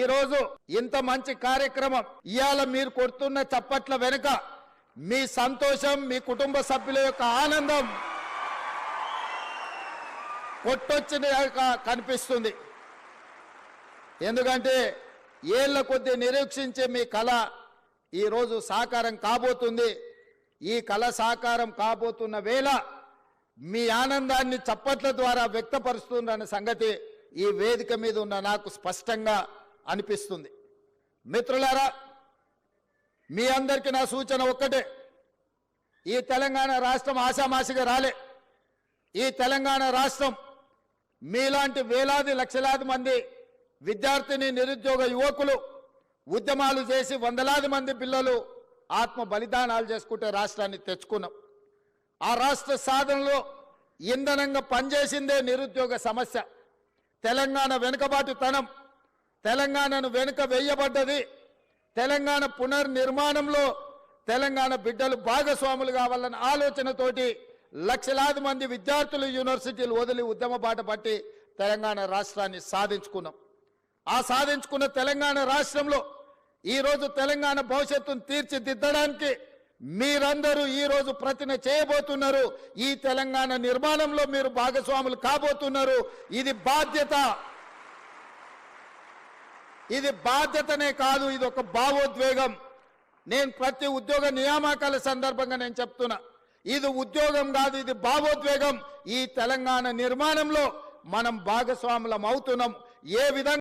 ఈరోజు ఇంత మంచి కార్యక్రమం ఇవాళ మీరు కొడుతున్న చప్పట్ల వెనుక మీ సంతోషం మీ కుటుంబ సభ్యుల యొక్క ఆనందం కొట్టొచ్చిన కనిపిస్తుంది. ఎందుకంటే ఏళ్ళ కొద్దీ నిరీక్షించే మీ కళ ఈరోజు సాకారం కాబోతుంది. ఈ కళ సాకారం కాబోతున్న వేళ మీ ఆనందాన్ని చప్పట్ల ద్వారా వ్యక్తపరుస్తుందన్న సంగతి ఈ వేదిక మీద ఉన్న నాకు స్పష్టంగా అనిపిస్తుంది. మిత్రులారా మీ అందరికీ నా సూచన ఒక్కటే. ఈ తెలంగాణ రాష్ట్రం ఆశామాసిగా రాలే. ఈ తెలంగాణ రాష్ట్రం మీలాంటి వేలాది లక్షలాది మంది విద్యార్థిని నిరుద్యోగ యువకులు ఉద్యమాలు చేసి వందలాది మంది పిల్లలు ఆత్మ బలిదానాలు చేసుకుంటే రాష్ట్రాన్ని తెచ్చుకున్నాం. ఆ రాష్ట్ర సాధనలో ఇంధనంగా పనిచేసిందే నిరుద్యోగ సమస్య. తెలంగాణ వెనుకబాటుతనం తెలంగాణను వెనుక వేయబడ్డది. తెలంగాణ పునర్నిర్మాణంలో తెలంగాణ బిడ్డలు భాగస్వాములు కావాలన్న ఆలోచనతోటి లక్షలాది మంది విద్యార్థులు యూనివర్సిటీలు వదిలి ఉద్యమ బాట పట్టి తెలంగాణ రాష్ట్రాన్ని సాధించుకున్నాం. ఆ సాధించుకున్న తెలంగాణ రాష్ట్రంలో ఈరోజు తెలంగాణ భవిష్యత్తును తీర్చిదిద్దడానికి మీరందరూ ఈరోజు ప్రతిన చేయబోతున్నారు. ఈ తెలంగాణ నిర్మాణంలో మీరు భాగస్వాములు కాబోతున్నారు. ఇది బాధ్యత ఇది బాధ్యతనే కాదు ఇది ఒక భావోద్వేగం. నేను ప్రతి ఉద్యోగ నియామకాల సందర్భంగా నేను చెప్తున్నా ఇది ఉద్యోగం కాదు ఇది భావోద్వేగం. ఈ తెలంగాణ నిర్మాణంలో మనం భాగస్వాములం అవుతున్నాం. ఏ విధంగా